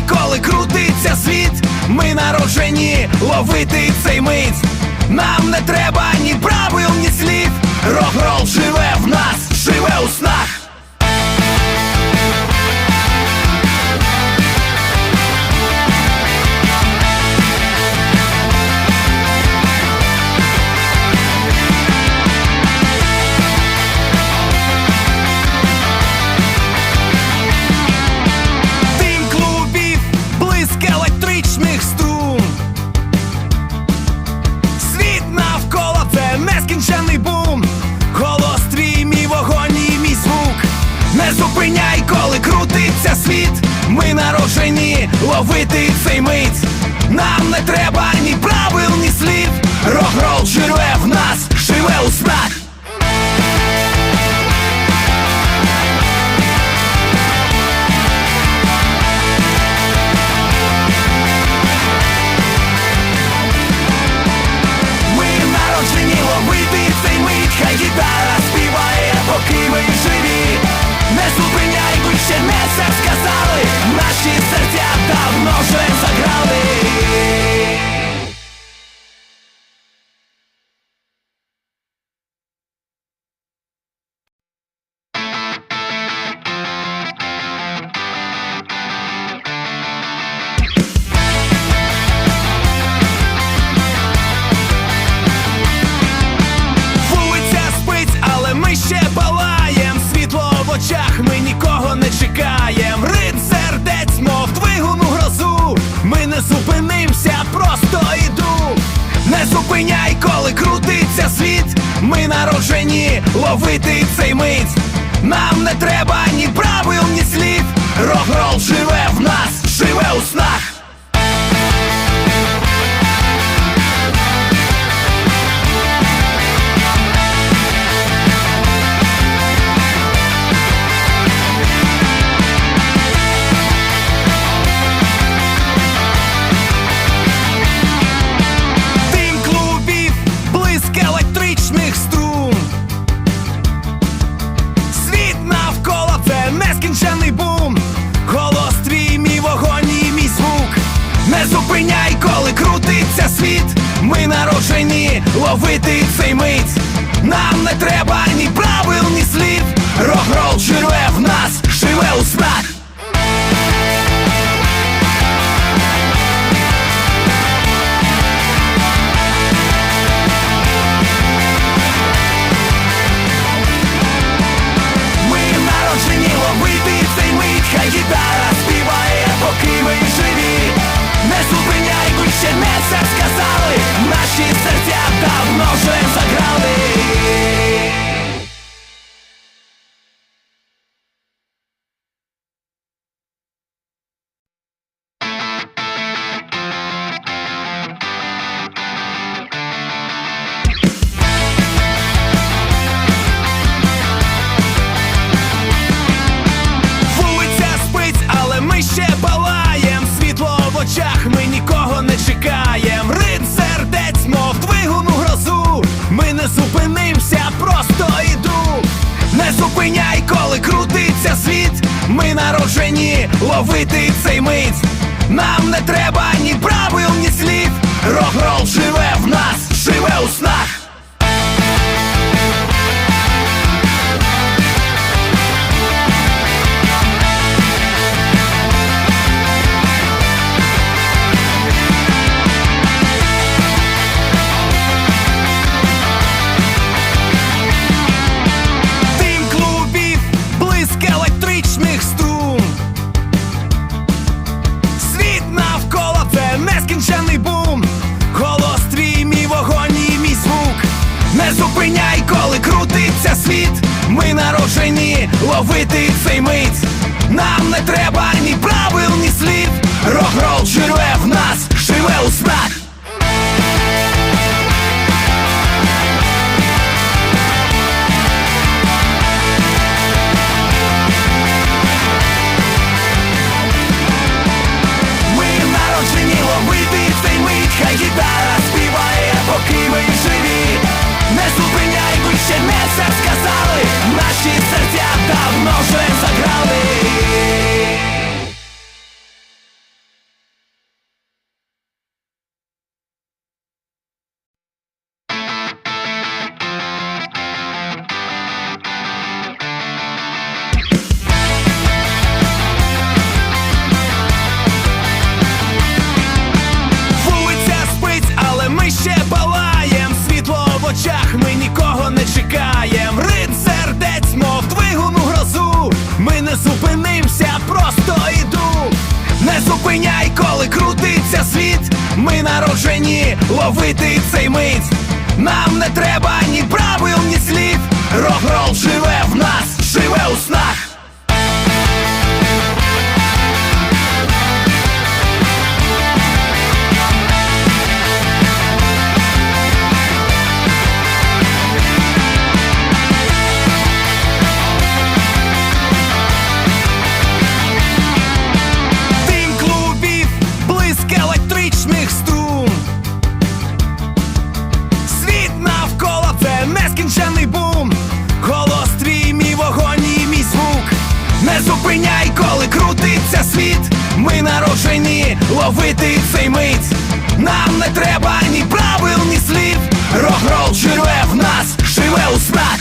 Хай коли крутиться світ, ми народжені ловити цей мить. Нам не треба ні правил, ні слів. рок рол живе в нас, живе у снах. Ловити цей мить. Нам не треба ні правил, ні слів. Рок-рол жирує в нас, ловити цей мить. Нам не треба ні правил, ні слів. Рок-рол живе в нас, живе у снах. Народжені ловити цей мить. Нам не треба ні правил, ні слів. Рок-рол живе в нас, живе у снах. Ми народжені ловити зупиняй, коли крутиться світ. Ми народжені ловити цей мить. Нам не треба ні правил, ні слів. Рок-рол живе в нас, живе у снах. Ловити цей мить. Нам не треба ні правил, ні слів. Рок-рол живе в нас, живе у снах. Ми народжені ловити цей мить, хай гітара ловити цей мить. Нам не треба ні правил, ні слів. Рок-рол живе в нас, живе у снах. Ловити цей мить. Нам не треба ні правил, ні слів. Рок-рол живе в нас, живе у снах.